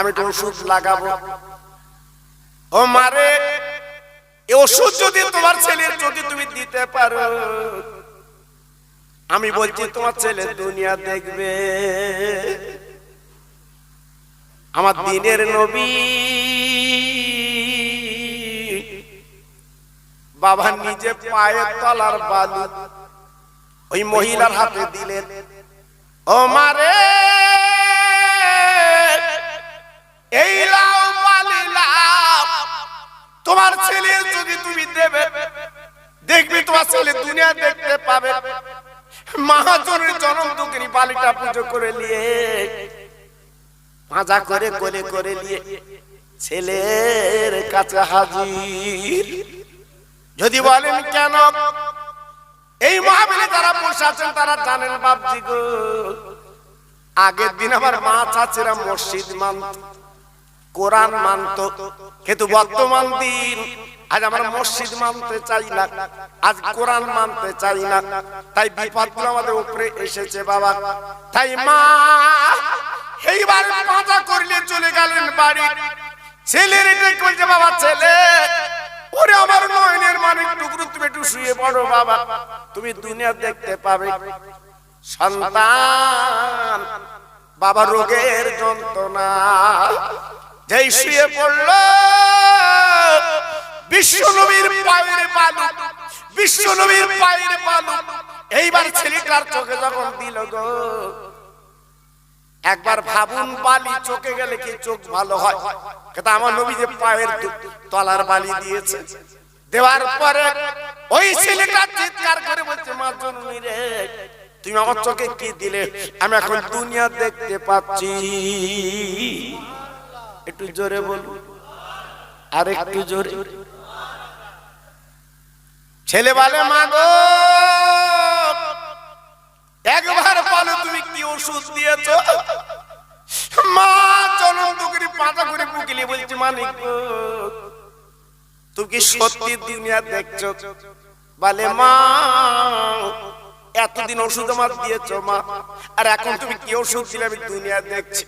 আমি তো ওষুধ লাগাবো। ও মারে ওষুধ যদি তোমার ছেলের যদি তুমি দিতে পারো আমি বলছি তোমার ছেলে দুনিয়া দেখবে। আমার দিনের নবী। বাবা নিজে পায়ে তলার বালু ওই মহিলার হাতে দিলেন। ও মারে এই লাও বালি লাও। তোমার ছেলে যদি তুমি দেবে, দেখবি তোমার ছেলে দুনিয়া দেখতে পাবে। মহাজনের জনম দুঃখিনী বালিটা পুজো করে নিয়ে, মাজা করে করে করে নিয়ে ছেলের কাছে হাজির। যদি বলেন কেন? এই মহাবিলে যারা বসে আছেন, তারা জানেন বাপজি গো, আগের দিন আমার মা চাচিরা মসজিদ মানত। কোরআন মানত। কিন্তু বর্তমান দিন আজ আমরা মসজিদ মানতে চাই না। আজ কোরআন মানতে চাই না। তাই বিপদগুলো আমাদের উপরে এসেছে বাবা। তাই মা এইবার পাঁচা করলে চলে গেলেন বাড়ি। ছেলের এটাই বলছে বাবা ছেলে ওরে আমার নয়নের মানে টুকরো তুমি একটু শুয়ে পড়ো বাবা। তুমি দুনিয়া দেখতে পাবে। সন্তান বাবা রোগের যন্ত্রণা। যেই শুয়ে পড়ল বিশ্ব নবীর পায়ের বিশ্ব নবীর পায়ের বালু এইবার ছেলেটার চোখে যখন দিল গো, একবার ভাবুন বালি চোখে গেলে কি চোখ ভালো হয়? আমার নবী যে পায়ের তলার বালি দিয়েছে। দেওয়ার পরে ওই ছেলেটা চিৎকার করে বলছে, মা জননী রে, তুমি আমার চোখে কি দিলে? আমি এখন দুনিয়া দেখতে পাচ্ছি। একটু জোরে বলুন। আর একটু জোরে। ছেলে বলে, মা গো, একবার বলো তুমি কি ওষুধ দিয়েছ? মা জনম দুগুরি পাতা করে পুকিলি বলছি মানিক তুমি সত্যি দুনিয়া দেখছ? বলে, মা, এতদিন ওষুধ আমার দিয়েছ, মা। আর এখন তুমি কি ওষুধ দিলে আমি দুনিয়া দেখছি?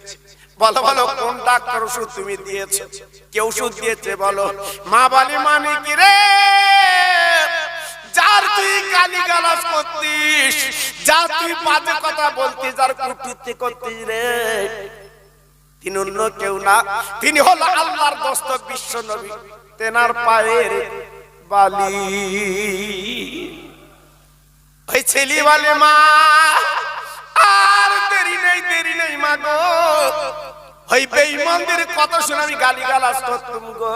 বলো বলো, কোন ডাক্তার ওষুধ তুমি দিয়েছ? কে ওষুধ দিয়েছে বলো? মা বলে, মানিক রে, যার তুই গালি গালাজ করতিস, যা তুই বাজে কথা বলতিস যার কুটুতি করতিস রে। তিনি অন্য কেউ না, তিনি হলো আল্লাহর দোস্ত বিশ্ব নবী, তেনার পায়ের বালি। ওই ছেলে বলে মা নেই দেরি নেই, মা গো। ওই বেঈমানদের কথা শুনে আমি গালি গালাজ করতাম গো।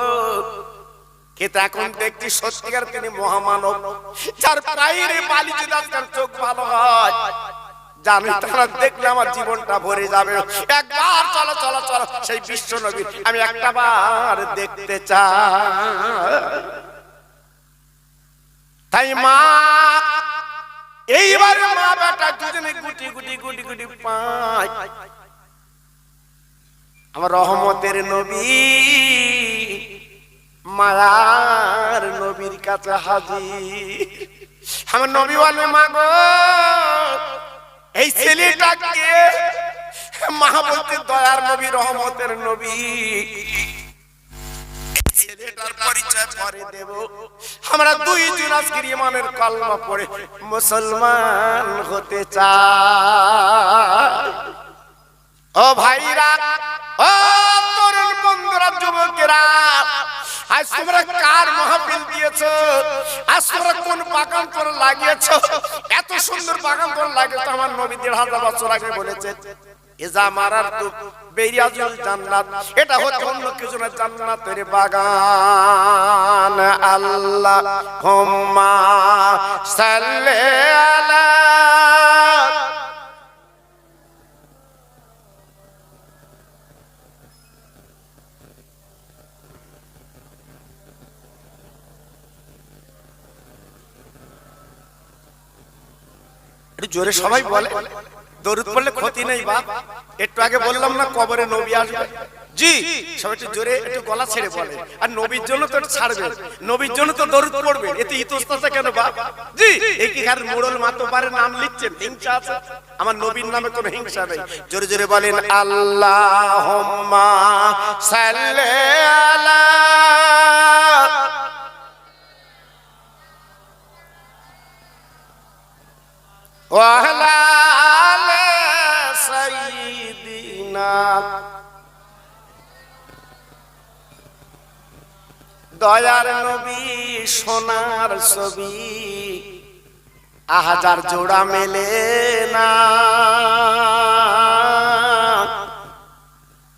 কিন্তু এখন দেখছি সত্যিকার তিনি মহামানব, যার পায়ের বালি যদি চোখ ভালো হয় জানি তারা দেখলে আমার জীবনটা ভরে যাবে। একবার চলো চলো চলো, সেই বিশ্ব নবী আমি একটা বার দেখতে চাই। তাই মা এইবার মা বেটা দুজনে গুটি গুটি গুটি গুটি পায়। আমার রহমতের নবী, মায়ার নবীর কাছে হাজির। আমার নবী বলে মা গো, এই ছেলেটাকে মা বলতে দয়ার নবী, রহমতের নবী। ছেলেটার পরিচয় পরে দেব। আমরা দুইজন আজকের ইমানের কলমা পড়ে মুসলমান হতে চাই। ও ভাইরা, ও তরুণ বন্ধুরা, যুবকেরা, আজ তোমরা কার মাহফিল দিয়েছ? আজ তোমরা কোন বাগান তোর লাগিয়েছো? এত সুন্দর বাগান তোর লাগিয়েছো, আমার নবী দেড় হাজার বছর আগে বলেছে। এজা মারার তো জান্নাত এটা হচ্ছে অন্য কিছু না, জান্নাতের বাগান। আল্লাহ আলা জোরে সবাই বলে। দরুদ পড়লে ক্ষতি নেই বা একটু আগে বললাম না কবরে নবী আসবে? জি। সবাই একটু জোরে একটু গলা ছেড়ে বলে। আর নবীর জন্য তো ছাড়বে। নবীর জন্য তো দরুদ পড়বে। এতে ইতস্তাসা কেন বা জি। এই কি আর মোড়ল মাতবারের নাম লিখছেন? হিংসা আছে? আমার নবীর নামে কোনো হিংসা নেই। জোরে জোরে বলেন, আল্লাহুম্মা সাল্লে আলা ওয়ালা আলে সাইয়্যিদিনা দয়ার নবী, সোনার ছবি, আহাজার জোড়া মেলে না।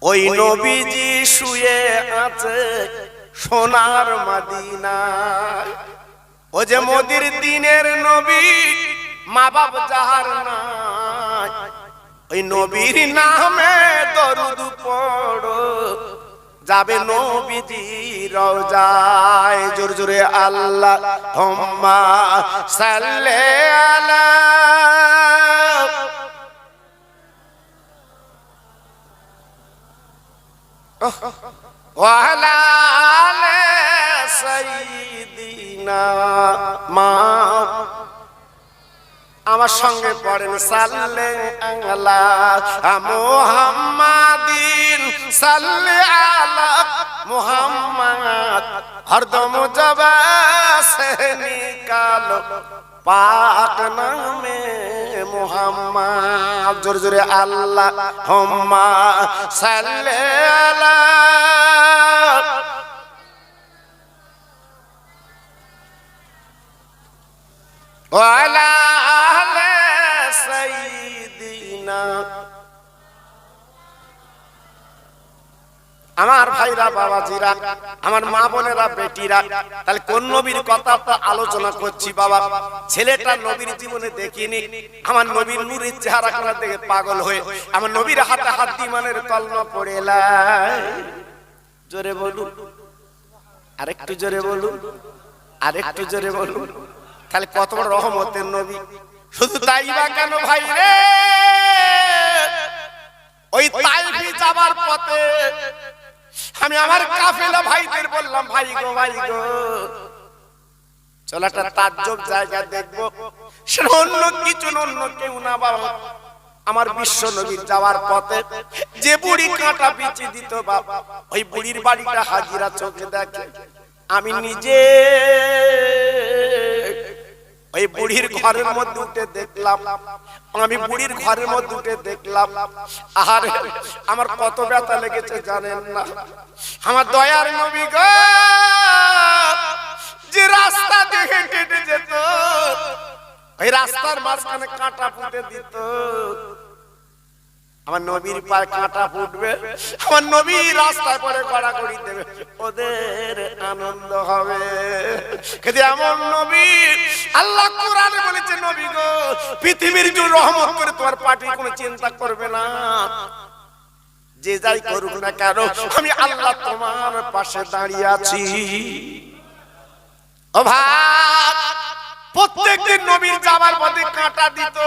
ওই নবীজি শুয়ে আছে সোনার মাদিনায় ও যে মোদির দিনের নবী মা বাপ যাহার নাই। ওই নবীর নামে দরুদ পড়ো। যাবে নবীজি রওজায়। জোর জোরে আল্লাহ হোম্মা সাল্লে আলা ওয়ালা আলে মা আমার সঙ্গে পড়েন সাল্লে আলা। মুহাম্মাদিন সাল্লে আলা মুহাম্মাদ। হরদম জবাসে নিকালো। পাক নামে মুহাম্মাদ। জোরে জোরে আল্লাহ হোম্মা সাল্লে আলা। আলে সাইয়্যিদিনা আমার ভাইরা, বাবাজিরা, আমার মা বোনেরা, বেটিরা, তাহলে কোন নবীর কথা তো আলোচনা করছি, বাবা? ছেলেটা নবীর জীবনে দেখিনি। আমার নবীর নূরের চেহারা খানা দেখে পাগল হয়ে, আমার নবীর হাতে হাত দিয়ে মানের কলমা পড়ে জোরে বলুন। আরেকটু জোরে বলুন। আরেকটু জোরে বলুন। তাহলে কত বড় রহমতের নবী। শুধু তাই বা কেন ভাই রে? ওই তাইফি যাবার পথে। আমি আমার কাফেলা ভাইদের বললাম ভাই গো ভাই গো চল একটা তাজ্জব জায়গা দেখব। সেটা অন্য কিছু অন্য কেউ না বাবা আমার বিশ্ব নবীর যাওয়ার পথে যে বুড়ি কাঁটা বিচি দিত বাবা ওই বুড়ির বাড়িটা হাজিরা চোখে দেখে। আমি নিজে ওই বুড়ির ঘরের মধ্যে উঠে দেখলাম। আমি বুড়ির ঘরের মধ্যে উঠে দেখলাম। আর আমার কত ব্যথা লেগেছে জানেন না। আমার দয়ার নবী গো, যে রাস্তা হেঁটে হেঁটে যেত, ওই রাস্তার মাঝখানে কাঁটা পুঁতে দিত। আমার নবীর পায়ে কাঁটা ফুটবে, আমার নবী রাস্তায় পরে গড়াগড়ি দেবে, ওদের আনন্দ হবে। কিন্তু এমন নবী, আল্লাহ কোরআনে বলেছে, নবী গো, পৃথিবীর জন্য রহমত করে তোমার পার্টি কোনো চিন্তা করবে না। যে যাই করুক না কেন, আমি আল্লাহ তোমার পাশে দাঁড়িয়ে আছি। ও ভাই! প্রত্যেকদিন নবীর যাবার পথে কাঁটা দিত।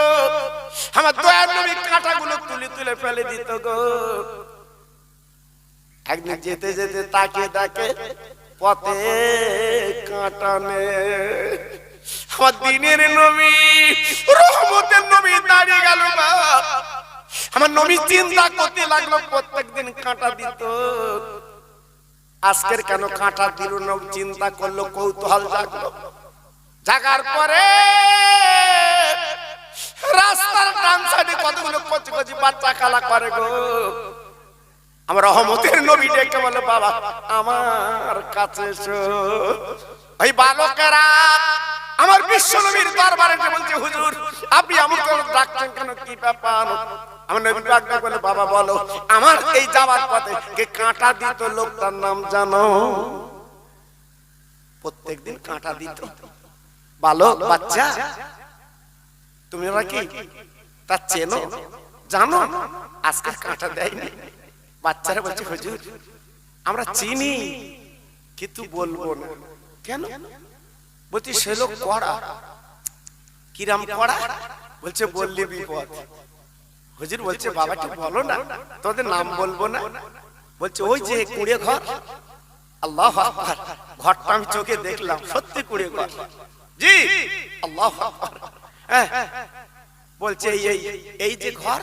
আমার দয়ার নবী কাঁটাগুলো তুলে তুলে ফেলে দিত গো। একদিন যেতে যেতে তাকে তাকে পথে কাঁটা নে। আমার দিনের নবী, রহমতের নবী দাঁড়িয়ে গেল বাবা আমার নবী চিন্তা করতে লাগল, প্রত্যেকদিন কাঁটা দিত। আজকের কেন কাঁটা দিল চিন্তা করল, কৌতূহল জাগলো। জাগার পরে রাস্তার ডান সাইডে কতগুলো কচি কচি বাচ্চা খেলা করে গো। আমার রহমতের নবী ডেকে বলে, বাবা, আমার কাছে ওই বালকেরা আমার বিশ্ব নবীর দরবারে বলছে, হুজুর, আপনি আমাকে ডাকছেন কেন? কি ব্যাপার? আমার নবী ডাকবে বলে, বাবা, বলো, আমার এই যাওয়ার পথে কে কাঁটা দিত লোকটার নাম জানো? প্রত্যেকদিন কাঁটা দিত। বালক বাচ্চা। তুমি ওরা কি? তা চেনো? জানো? আজকে কাঁটা দেয়নি। বাচ্চারা বলছে হুজুর আমরা চিনি কিন্তু বলব না। কেন? বলছি সে লোক কড়া। কিরাম কড়া? বলছে বললে বিপদ। হুজুর বলছে বাবাটি বলো না তোদের নাম বলব না? বলছে ওই যে কুড়ে ঘর আল্লাহ ঘরটা আমি চোখে দেখলাম সত্যি কুড়ে ঘর জি। আল্লাহ হ্যাঁ, বলছে এই এই যে ঘর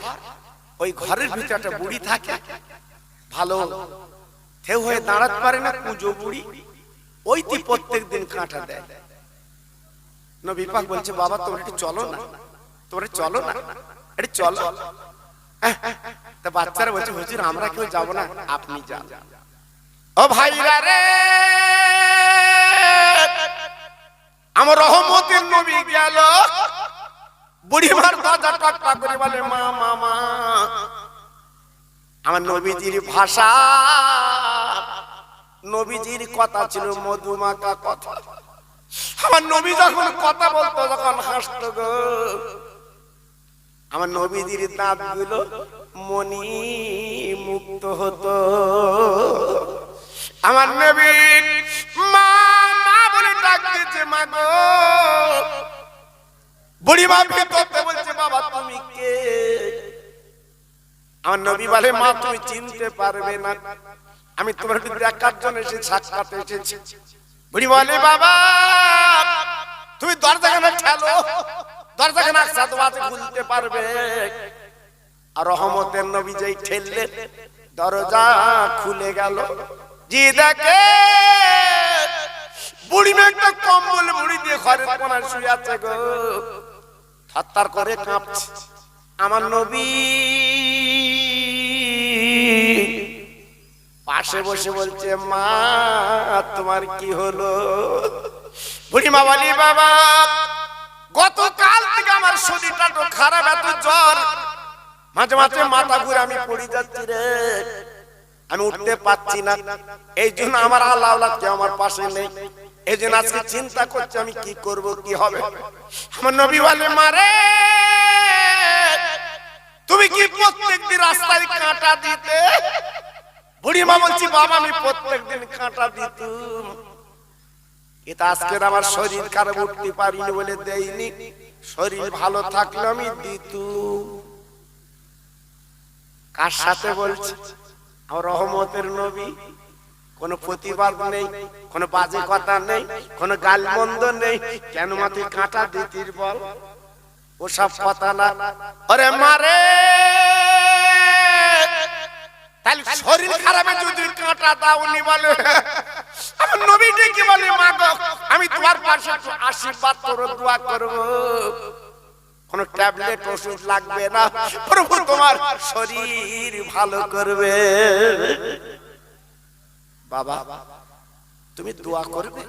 ওই ঘরের ভিতরে একটা বুড়ি থাকে ভালো থেউ হয়ে দাঁড়াতে পারে না পুজো বুড়ি। ওই তুই প্রত্যেক দিন কাঁটা দেয়। নবী পাক বলছে বাবা তোমরা একটু চলো না। তোমরা চলো না। একটু চলো। হ্যাঁ, তা বাচ্চারা বলছে হুজুর আমরা কেউ যাব না আপনি যান। ও ভাইরা রে! আমার রহমতের নবী গেল। বুড়িমার দরজা টক করে বলে, মা মা মা, আমার নবীজির ভাষা, নবীজির কথা ছিল মধুমাকা কথা। আমার নবী যখন কথা বলতো যখন হাসত গো। আমার নবীজির দাঁতগুলো মনি মুক্ত হতো। আমার নবী আমি তোমার দেখার জন্য এসে এসেছি। বুড়ি বলে, বাবা, তুমি দরজাখানা ঠেলো? দরজাখানা বাজে খুলতে পারবে? আর রহমতের নবী যেই ঠেললেন, দরজা খুলে গেল। জি দেখে। বুড়ি মেয়ে একটা কম্বল বুড়ি দিয়ে ঘরের কোনায় শুয়ে আছে গো। থরথর করে কাঁপছে। আমার নবী পাশে বসে বলছে, মা, তোমার কি হলো? বুড়ি মা বলি, বাবা, গতকাল থেকে আমার শরীরটা তো খারাপ, এত জ্বর। মাঝে মাঝে মাথা ঘুরে আমি পড়ে যাচ্ছি রে। আমি উঠতে পারছি না। এই জন্য আমার আল্লাহ আমার পাশে নেই। এই জন্য আজকে চিন্তা করছি আমি কি করব কি হবে? আমার নবী বলে মারে তুমি কি প্রত্যেকদিন রাস্তায় কাঁটা দিতে? বলছি বাবা আমি প্রত্যেকদিন কাঁটা দিতুম। এটা আজকের আমার শরীর খারাপ উঠতে পারিনি বলে দেয়নি। শরীর ভালো থাকলে আমি দিতু কার সাথে বলছি? আমার রহমতের নবী। কোনো প্রতিবাদ নেই, কোনো বাজে কথা নেই, কোনো গালমন্দ নেই। কেন মাথে কাঁটা দিতির বল? ওসব কথা না। আরে মারে! তাহলে শরীর খারাপে যদি কাঁটা দাওনি বলে। আমার নবী ডেকে বলে, মা গো, আমি তোমার পাশে আশীর্বাদ করো, দোয়া করব। কোন ট্যাবলেট, ওষুধ লাগবে না। প্রভু তোমার শরীর ভালো করবে। বাবা, তুমি দোয়া করবে?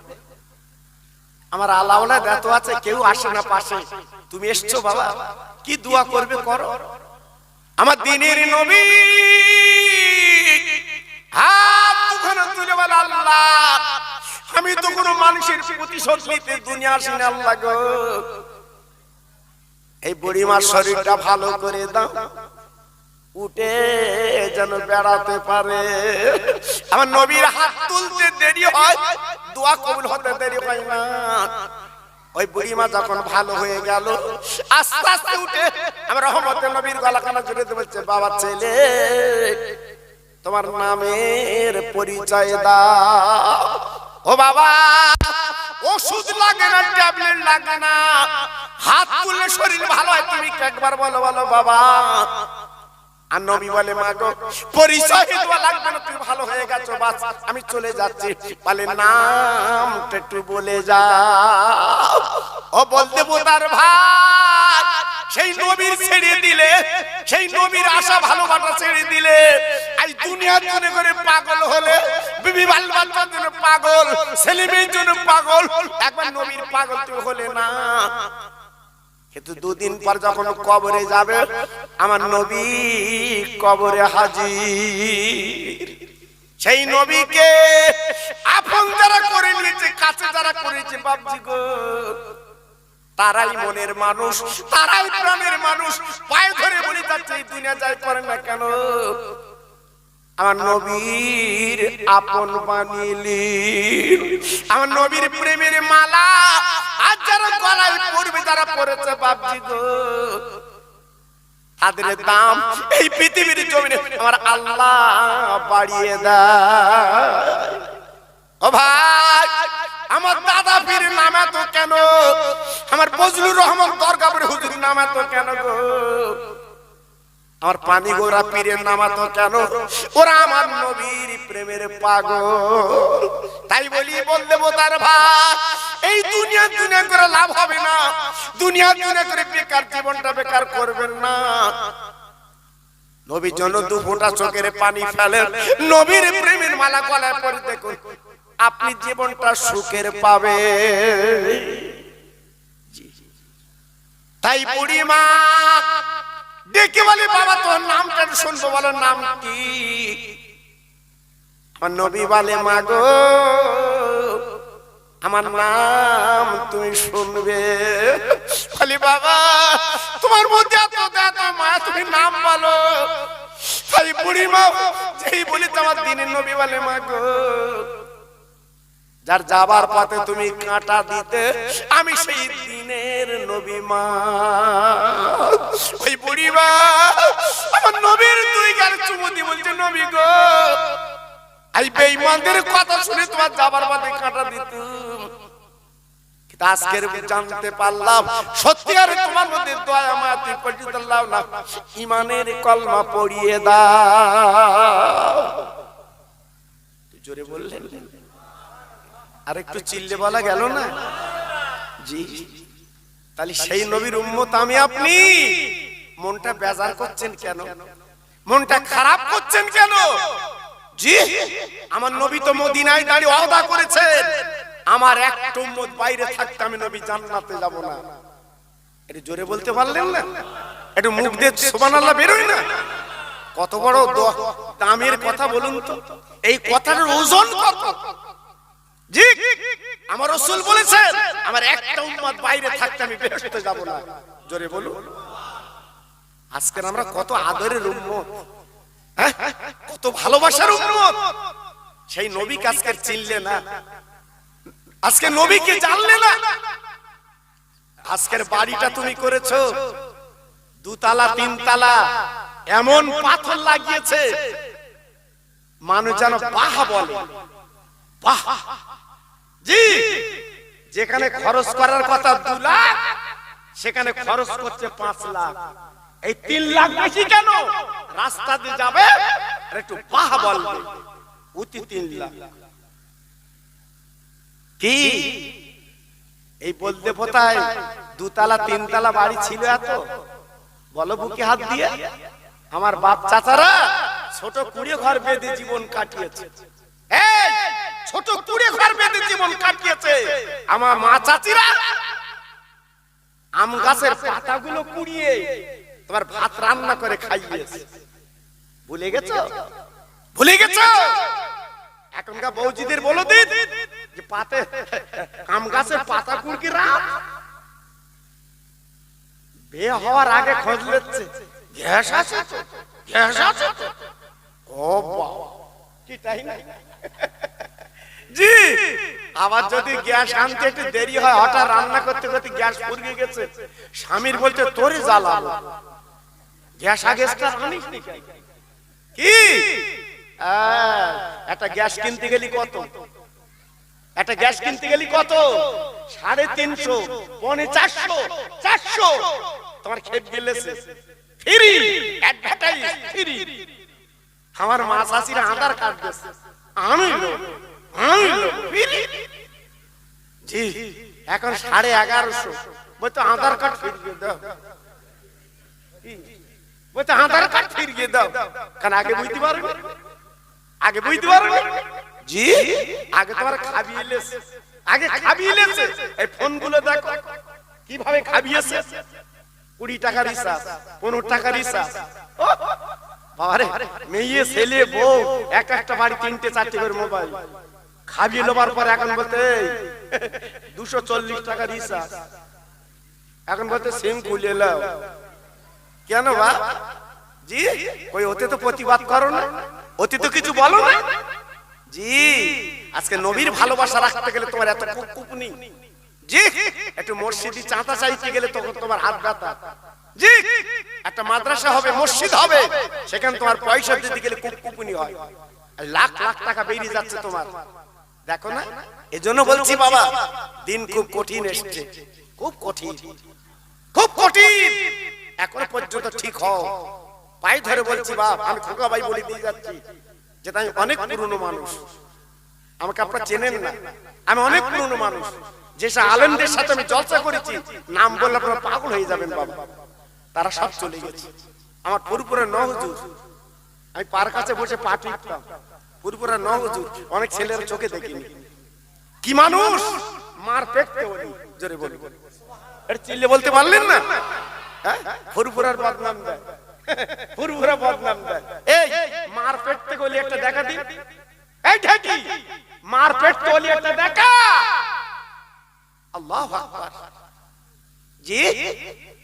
আমার আলাওলা এত আছে, কেউ আসে না পাশে। তুমি এসছো বাবা। কি দোয়া করবে করো? আমার দিনের নবী, হাত দুখানে তুলে বলে, আল্লাহ, আমি তো কোনো মানুষের প্রতিশোধ নিতে দুনিয়া আসি আল্লাহ গো। এই বুড়িমার শরীরটা ভালো করে দাও। উঠে যেন বেড়াতে পারে। আমার নবীর হাত তুলতে দেরি হয়, দোয়া কবুল হতে দেরি হয় না। ওই বুড়িমা যখন ভালো হয়ে গেল, আস্তে আস্তে উঠে আমার রহমতের নবীর গলাখানা জুড়ে দিয়ে বলছে বাবা ছেলে, তোমার নামের পরিচয় দাও। ও বাবা, ওষুধ লাগে না, ট্যাবলেট লাগে না। হাত তুললে শরীর ভালো হয়, তুমি একবার বলো বলো, বাবা। আর নবী বলে মা গো পরিচয় দেওয়া লাগবে না তুমি ভালো হয়ে গেছো, বাস, আমি চলে যাচ্ছি। বলে, নাম একটু বলে যা ও বলতে বোতার ভাই সেই নবীর ছেড়ে দিলে, সেই নবীর আশা ভালোবাসা ছেড়ে দিলে, আজ দুনিয়ার জন্য করে পাগল হলে, বিবি বাল বাচ্চার জন্য পাগল, ছেলে মেয়ের জন্য পাগল, একবার নবীর পাগল তুমি হলে না। কিন্তু দুদিন পর যখন কবরে যাবে আমার নবী কবরে হাজির। সেই নবীকে আপন যারা করে নিয়েছে কাছে যারা করেছে বাবজি গো। তারাই মনের মানুষ তারাই প্রাণের মানুষ। পায়ে ধরে বলে যাচ্ছে এই দুনিয়া যাই করে না কেন? আমার নবীর আপন বানিলি আমার নবীর প্রেমের মালা আর যারা গলায় পড়বে, যারা পড়েছে বাপজি গো তাদের দাম এই পৃথিবীর জমিনে আমার আল্লাহ বাড়িয়ে দেয়। ও ভাই, আমার দাদা পীর নামে তো কেন? আমার ফজলুর রহমান দরগাপুর হুজুর নামে তো কেন গো? আমার পানি গোরা পীরের নামাতো কেন? ওরা আমার নবীর প্রেমের পাগল। তাই বলি বল দেবো তার ভাই, এই দুনিয়া দুনিয়া করে লাভ হবে না। দুনিয়া দুনিয়া করে বেকার জীবনটা বেকার করবেন না। নবীর জন্য দু ফোঁটা চোখের পানি ফেলেন, নবীর প্রেমের মালা গলায় পরে দেখুন, আপনি জীবনটা সুখের পাবে তাই বুড়ি মা ডেকে বলে, বাবা, তোর নামটা শুনব, বলো, নাম কি? নবী বলে, মা গো, আমার নাম তুমি শুনবে। বলি, বাবা, তোমার মধ্যে এত এত মা তুমি নাম বলো। তাই বুড়ি মা যেই বলি তোমার দিনের নবী বলে, মা গো যার যাবার পথে তুমি কাঁটা দিতে, আমি সেই দিনের নবী মা। ওই বুড়ি আমার নবীর দুই গাল চুমতি বলছে, নবী গো, এই বেঈমানদের কথা শুনে তোমার যাবার পথে কাঁটা দিত আজকের জানতে পারলাম, সত্যি আর তোমার মধ্যে দয়া মায়াতি পর্যন্ত আল্লাহ না। ইমানের কলমা পড়িয়ে জোরে বললেন। আর একটু চিল্লে বলা গেল না? জি। তাহলে সেই নবীর উম্মত আমি আপনি? মনটা বেজার করছেন কেন? মনটা খারাপ করছেন কেন? জি। আমার নবী তো মদিনায় দাঁড়িয়ে ওয়াদা করেছেন। আমার এক উম্মত বাইরে থাকতে আমি নবী জান্নাতে যাব না। এটা জোরে বলতে পারলেন না? একটু মুখ দিয়ে সুবহানাল্লাহ বেরোয় না? কত বড় দামের কথা বলুন তো। এই কথাটার ওজন কত? আমার রসুল আমার একটা বাইরে থাকতে আমি না। জোরে বলুন। আমরা কত আদরের হ্যাঁ? কত ভালোবাসার সেই আজকে চিনলে না। আজকে নবীকে জানলে না। আজকের বাড়িটা তুমি করেছ, দুতলা, তিনতলা, এমন পাথর লাগিয়েছে। মানুষ যেন বাহা বলে। বাহ। যেখানে খরচ করার কথা দু লাখ সেখানে খরচ করছে পাঁচ লাখ। এই তিন লাখ বেশি কেন? রাস্তা দিয়ে যাবে একটু তিন লাখ। কি? এই বলতে পোতায় দুতলা তিনতলা বাড়ি ছিল এত? বলো বুকে হাত দিয়ে। আমার বাপ চাচারা ছোট কুড়িয়ে ঘর বেঁধে জীবন কাটিয়েছে। এই, ছোট কুড়ে ঘর বেঁধে জীবন কাটিয়েছে। আমার মা চাচিরা আম গাছের পাতাগুলো কুড়িয়ে তোমার ভাত রান্না করে খাইয়েছে। ভুলে গেছো? ভুলে গেছো? এখনকার বৌজিদের বলো দিন যে পাতে আম গাছের পাতা কুড়কি রাত। বিয়ে হওয়ার আগে খোঁজ নিচ্ছে। গ্যাস আছে? গ্যাস আছে ও বাবা, কি তাই না জি। আবার যদি গ্যাস আনতে একটু দেরি হয় হঠাৎ রান্না করতে করতে গ্যাস ফুরিয়ে গেছে। স্বামীর বলতে তোরে জ্বালাবো। গ্যাস আগে আনিস কি? একটা গ্যাস কিনতে গেলি কত? একটা গ্যাস কিনতে গেলি কত? সাড়ে তিনশো পনে চারশো চারশো। তোমার খেপ গেলেছে। Free advertise free. আমার মা শাশিরা আধার কার্ড আমি এখন সাড়ে এগারোশো। বলতো আধার কার্ড ফিরিয়ে দাও। কি? বলতো আধার কার্ড ফিরিয়ে দাও। কারণ আগে বুঝতে পারবে? আগে বুঝতে পারবে? জি, আগে তোমার খাবিয়ে আগে খাবিয়ে লেছে এই ফোনগুলো দেখো, কীভাবে খাবিয়েছে কুড়ি টাকা রিচার্জ, পনেরো টাকা রিচার্জ। বাবারে, মেয়ে, ছেলে, বউ এক একটা বাড়ি, তিনটে, চারটে করে মোবাইল। খাবিয়ে লোবার পর এখন বলতে দুশো চল্লিশ টাকা রিচার্জ এখন বলতে, সিম খুলে লাও কেন বা? জি ওই ওতে তো প্রতিবাদ করো না। অতি তো কিছু বলো না। জি, আজকে নবীর ভালোবাসা রাখতে গেলে তোমার এত কুকুনি জি, একটু মসজিদি চাঁদা চাইতে গেলে তখন তোমার হাত ব্যথা। জি, একটা মাদ্রাসা হবে, মসজিদ হবে, সেখানে তোমার পয়সা দিতে গেলে কুকুনি হয়। লাখ লাখ টাকা বেরিয়ে যাচ্ছে তোমার। দেখো না? এজন্য বলছি বাবা দিন খুব কঠিন এসছে। খুব কঠিন। খুব কঠিন। এখনও পর্যন্ত ঠিক হও। পায়ে ধরে বলছি বাপ আমি খোকা ভাই বলে দিয়ে যাচ্ছি যেটা আমি অনেক পুরনো মানুষ। আমাকে আপনারা চেনেন না। আমি অনেক পুরনো মানুষ। যেসব আলেমদের সাথে আমি জলসা করেছি নাম বললে আপনারা পাগল হয়ে যাবেন বাবা। তারা সব চলে গেছে। আমার পুরপুরে ন হুজুর আমি পার কাছে বসে পা টিপতাম। পুরপুরে ন হুজুর অনেক ছেলের চোখে দেখিনি। কি মানুষ? মার পেটতে বলি জোরে বলি এটা চিল্লে বলতে পারলেন না? হ্যাঁ? ফুরফুরার বদনাম দেয়। ফুরফুরা বদনাম দেয়। এই, মার পেটতে গলি একটা দেখা দিন। এই ঢাকি, মার পেটতে গলি একটা দেখা। আল্লাহ আকবার। জি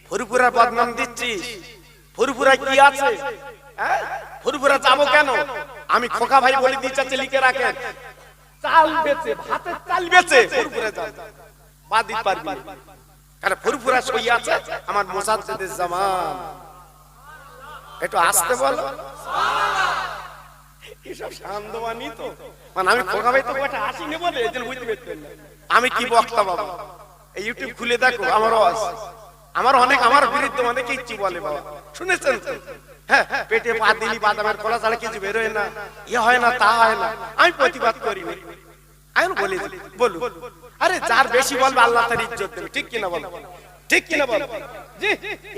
ফুরফুরার বদনাম দিচ্ছিস ফুরফুরা কি আছে? ফুরফুরা যাব কেন? আমি খোকা ভাই বলে দিচ্ছি আছে লিখে রাখেন। চাল বেচে ভাতের চাল বেচে ফুরফুরা যান বাদ দিতে পারবি কারণ ফুরফুরা সই আছে? আমার মোসাদ্দেদের জামান একটু আসতে বলো। শান্তবাণী তো। মানে আমি খোকা ভাই তো বলে জন্য বুঝতে পারতেন আমি কি বক্তা বাবা? এই ইউটিউব খুলে দেখো আমারও আছে আমার অনেক, আমার বিরুদ্ধে অনেক ইচ্ছি বলে বাবা। শুনেছেন হ্যাঁ পেটে পা দিলি বাদামের কলা ছাড়া কিছু বেরোয় না। ইয়ে হয় না তা হয় না। আমি প্রতিবাদ করি না আমি বলি বলু আরে যার বেশি বলবে আল্লাহ তার ইজ্জত দেবে। ঠিক কিনা বল ঠিক কিনা বল জি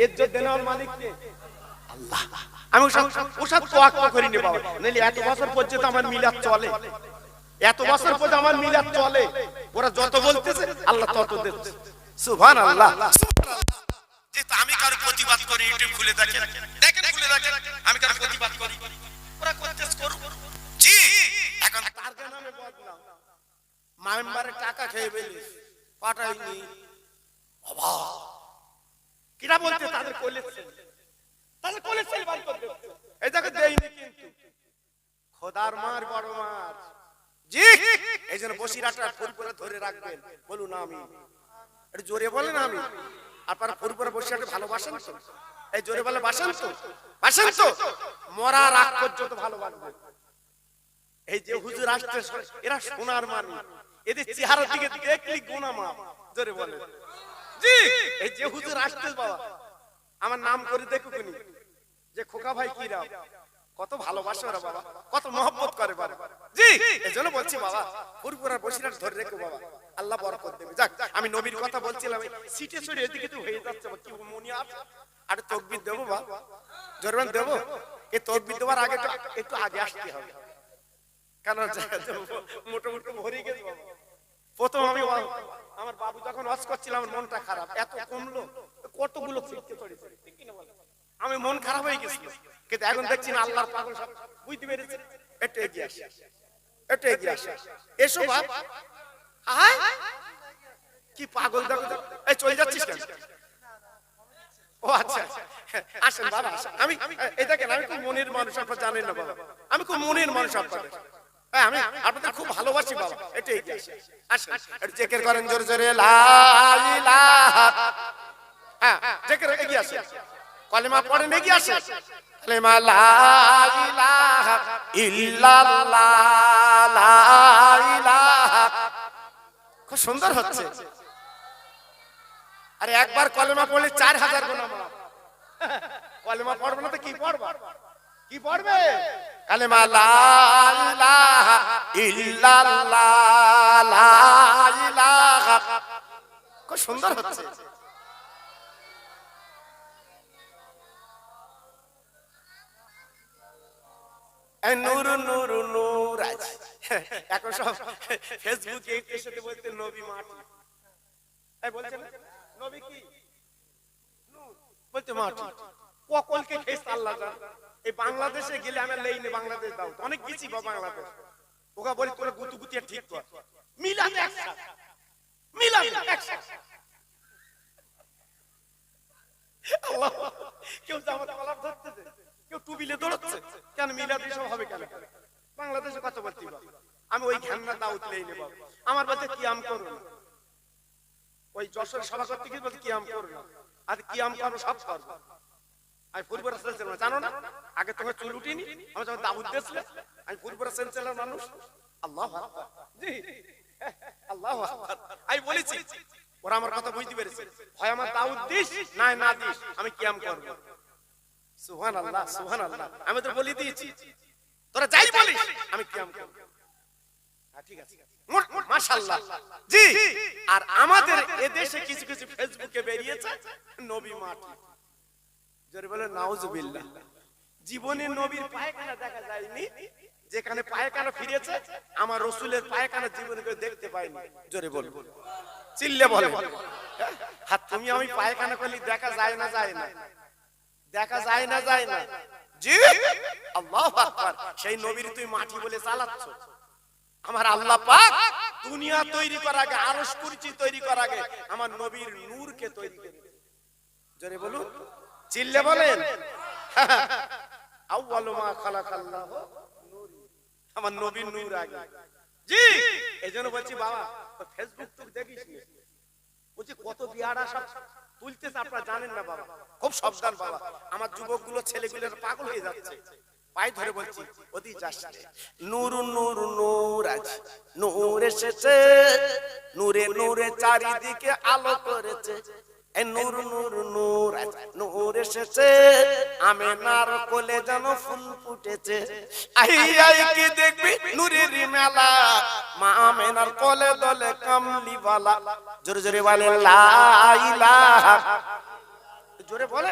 ইজ্জত দেওয়ার মালিক কে আল্লাহ। আমি ওসব ওসব তোয়াক্কা করিনি বাবা। নাহলে এত বছর পর্যন্ত আমার মিলাদ চলে। এত বছর পর্যন্ত আমার মিলাদ চলে। ওরা যত বলতেছে আল্লাহ তত দিচ্ছে। সুবহান আল্লাহ আমি কারও প্রতিবাদ করি ইউটিউব খুলে দেখেন। দেখেন, খুলে দেখেন। আমি কারও প্রতিবাদ করি। ওরা করতেছ করুক। জি। এখন নামে টাকা খেয়ে বেলিস পাঠাইনি কিরা বলতে তাদের কলেছে তাদের কলেছে বার করবে এই দেখো দেইনি কিন্তু। খোদার মার বড় মার জি। এই বসিরাটা ফুরপুরে ধরে রাখবেন। বলুন আমি। একটু জোরে বলেন আমি। আপনারা ফুরপুরে বসিরাটা ভালোবাসেন তো? এই জোরে বলে বাসেন তো? বাসেন তো। মরার আগ পর্যন্ত ভালোবাসবেন এই যে হুজুর এরা সোনার মানুষ এদের চেহারার দিকে দেখলি গুণা মা জোরে বলে। জি! এই যে হুজুর বাবা। আমার নাম করে দেখো কোনি যে খোকা ভাই কি রাম। কত ভালোবাসে ওরা বাবা। কত মহব্বত করে বাবা। জি! এই জন্য বলছি বাবা পুরপুরার বসিরাট ধরে রেখো বাবা। আল্লাহ বরকত দেবে। যাক, আমি নবীর কথা বলছিলাম সিটে চড়ে এদিকে তো হয়ে যাচ্ছে কি মনি আছে? আরে তকবির দেবো বাবা জোরবান দেবো? এই তকবির দেওয়ার আগে তো একটু আগে আসতে হবে। কেন মোটামুটি ভরে গেছে প্রথম আমি আমার বাবু যখন ওয়াজ করছিলাম আমার মনটা খারাপ। এত কমলো, কতগুলো শিখতে চড়েছে আমি মন খারাপ হয়ে গেছি। কিন্তু এখন দেখছি না, আল্লাহর পাগল সব বুঝতে পেরেছে। একটু এগিয়ে আসে। একটু এগিয়ে আসে। এসো বাপ। কি পাগল এই, চলে যাচ্ছিস কেন? ও আচ্ছা। আসেন, বাবা আমি, এই দেখেন, আমি খুব মনের মানুষ, আপনারা জানেন না, বাবা। আমি খুব মনের মানুষ আপনাদের। হ্যাঁ আমি আপনাদের খুব ভালোবাসি, বাবা। এটা আসেন জেকের করেন, জোরে জোরে। ইলাহা। হ্যাঁ জেকের এগিয়ে আসেন। কলেমা পড়েন, এগিয়ে আসেন। কলেমা লা ইল্লাল্লাহ, লা ইলাহা খুব সুন্দর হচ্ছে। আরে একবার কলেমা পড়লে চার হাজার গুণা মাফ। কলেমা পড়বে না তো কি পড়বা? কি পড়বে? কালেমা লা খুব সুন্দর হচ্ছে। নূর নূর নূর আছে এখন সব সাথে বলতে নবী মাটি না? নবী কি? বলতে মাটি ককলকে আল্লাহ জান। এই বাংলাদেশে গেলে আমি লেইনে বাংলাদেশ দাও। অনেক গেছি বা বাংলাদেশ। বলি গুতু ঠিক কর। মিলাদ মিলাদ কেউ জামাত ধরতেছে, কেউ টুবিলে দৌড়াচ্ছে। কেন মিলাদ এসব হবে কেন? বাংলাদেশে কথা বলতে পারব। আমি ওই ঘ্যামনা দাউত লেইনে বাবু আমার বলতে কিয়াম করুন ওই যশোর সভা করতে গিয়ে বলতে কিয়াম করুন আর কিয়াম করব, সব করব। আমি জানো না? আগে তোমার চুল উঠিনি আমি যখন দাউদ আমি মানুষ। আল্লাহ জি, আল্লাহ আমি বলেছি, ওরা আমার কথা বুঝতে পেরেছে। হয় আমার দাউদ দিস না না দিস, আমি কিয়াম করব। সুহান আল্লাহ সুহান আল্লাহ আমি তো বলে দিয়েছি। তোরা যাই বলিস, আমি কিয়াম করব হ্যাঁ, ঠিক আছে মোট- মোট নবীর পায়খানা দেখা যেখানে পায়খানা ফিরেছে, আমার রসুলের পায়খানা জীবনে দেখতে পাইনি জোরে বল চিল্লে বলে হাত তুমি আমি পায়খানা করলে, দেখা যায় না যায় না। দেখা যায় না যায় না। জি? আল্লাহু সেই নবীর তুই মাটি বলে চালাচ্ছ। আমার আল্লাহ পাক দুনিয়া তৈরি করার আগে, আরশ কুরসি তৈরি করার আগে আমার নবীর নূরকে তৈরি করে জোরে বলুন, চিল্লে বলেন। আউয়ালু মা খালাকাল্লাহ নূরি। আমার নবীর নূর আগে। জি, এজন্য বলছি বাবা ফেসবুক তুই দেখিস নি? বলছি, কত বিয়ারা সব তুলতেছে, আপনারা জানেন না বাবা। খুব সাবধান বাবা। আমার যুবকগুলো ছেলেগুলোর পাগল হয়ে যাচ্ছে। পায়ে ধরে বলছি ওদি যাস নূর নূর নূর আছে নূর এসেছে। নূরে নূরে চারিদিকে আলো করেছে। এই নূর নূর নূর আছে নূর এসেছে। আমেনার কোলে যেন ফুল ফুটেছে। আই আই কি দেখবি? নূরের মেলা। মা আমেনার কোলে দলে কামলি বালা জোরে জোরে বলে লা ইলাহা জোরে বলে।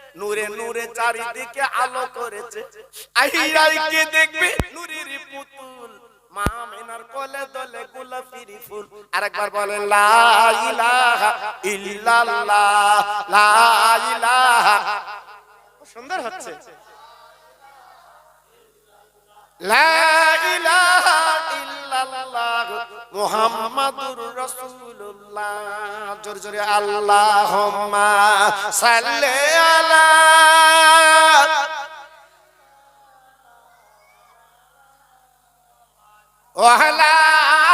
নূরে নূরে চারিদিকে আলো করেছে। কে দেখবি নূরের পুতুল। মা মেনার কোলে দলে গোলাপির ফুল। আরেকবার বলেন লা ইলাহা ইল্লাল্লাহ লা ইলাহা সুন্দর হচ্ছে। লা ইলাহা মোহাম্মদুর রাসূলুল্লাহ। জোরে জোরে আল্লাহুম্মা সাল্লি আলা ওয়া আলা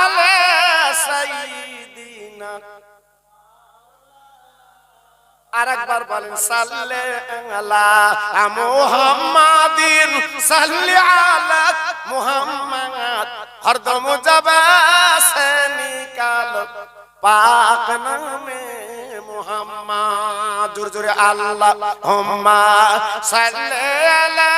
আলে সাইয়্যিদ। আরেকবার বলেন, সাল্লে আলা মুহাম্মাদিন, সাল্লি আলা মুহাম্মাদ। হরদম জবাসে নিকাল পাক নামে মুহাম্মাদ। জোরে জোরে আল্লাহ সাল্লি আলা